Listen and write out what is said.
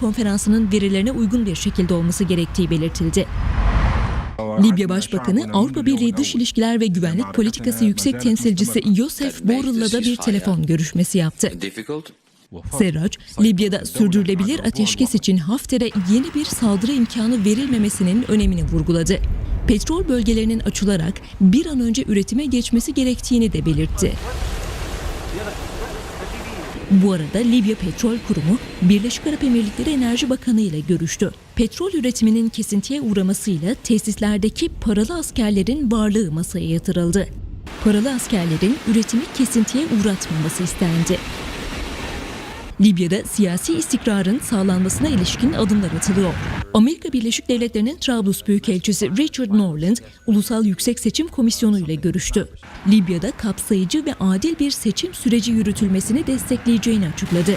konferansının verilerine uygun bir şekilde olması gerektiği belirtildi. Libya Başbakanı Avrupa Birliği Dış İlişkiler ve Güvenlik Politikası Yüksek Temsilcisi Josef Borrell'la da bir telefon görüşmesi yaptı. Serraç, Libya'da sürdürülebilir ateşkes için Hafter'e yeni bir saldırı imkanı verilmemesinin önemini vurguladı. Petrol bölgelerinin açılarak bir an önce üretime geçmesi gerektiğini de belirtti. Bu arada Libya Petrol Kurumu, Birleşik Arap Emirlikleri Enerji Bakanı ile görüştü. Petrol üretiminin kesintiye uğramasıyla tesislerdeki paralı askerlerin varlığı masaya yatırıldı. Paralı askerlerin üretimi kesintiye uğratmaması istendi. Libya'da siyasi istikrarın sağlanmasına ilişkin adımlar atılıyor. Amerika Birleşik Devletleri'nin Trablus Büyükelçisi Richard Norland, Ulusal Yüksek Seçim Komisyonu ile görüştü. Libya'da kapsayıcı ve adil bir seçim süreci yürütülmesini destekleyeceğini açıkladı.